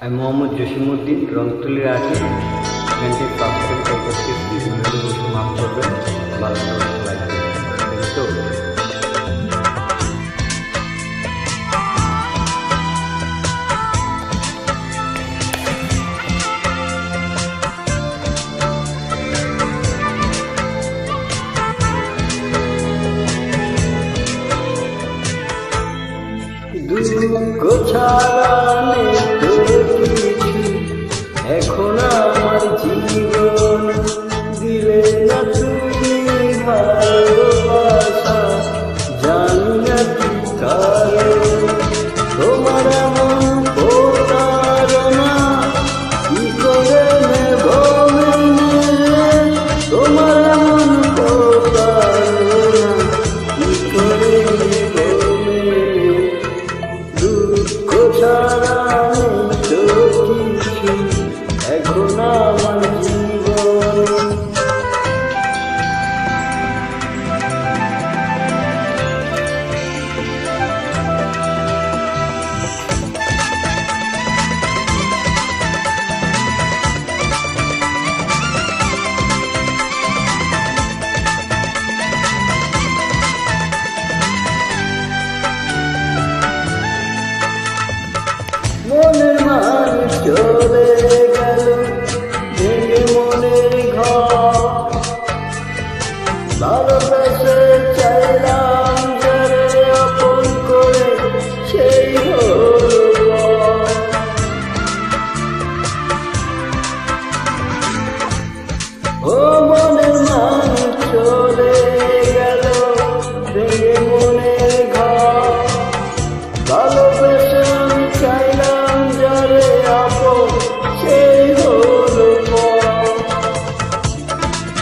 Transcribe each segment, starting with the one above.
আমি মোহাম্মদ জসিমুদ্দিন রংতুলির আছি ব্যাংকের পাবলিক করতে দুঃখ ছাড়া colores.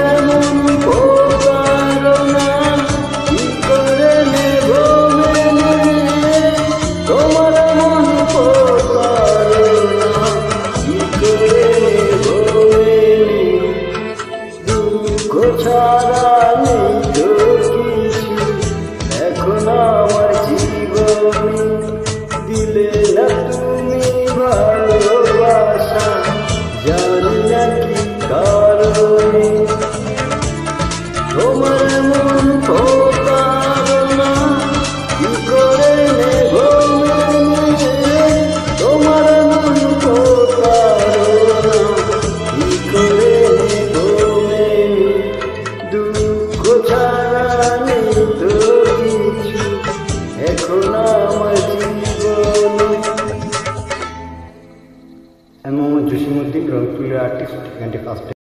Ramon that is 21st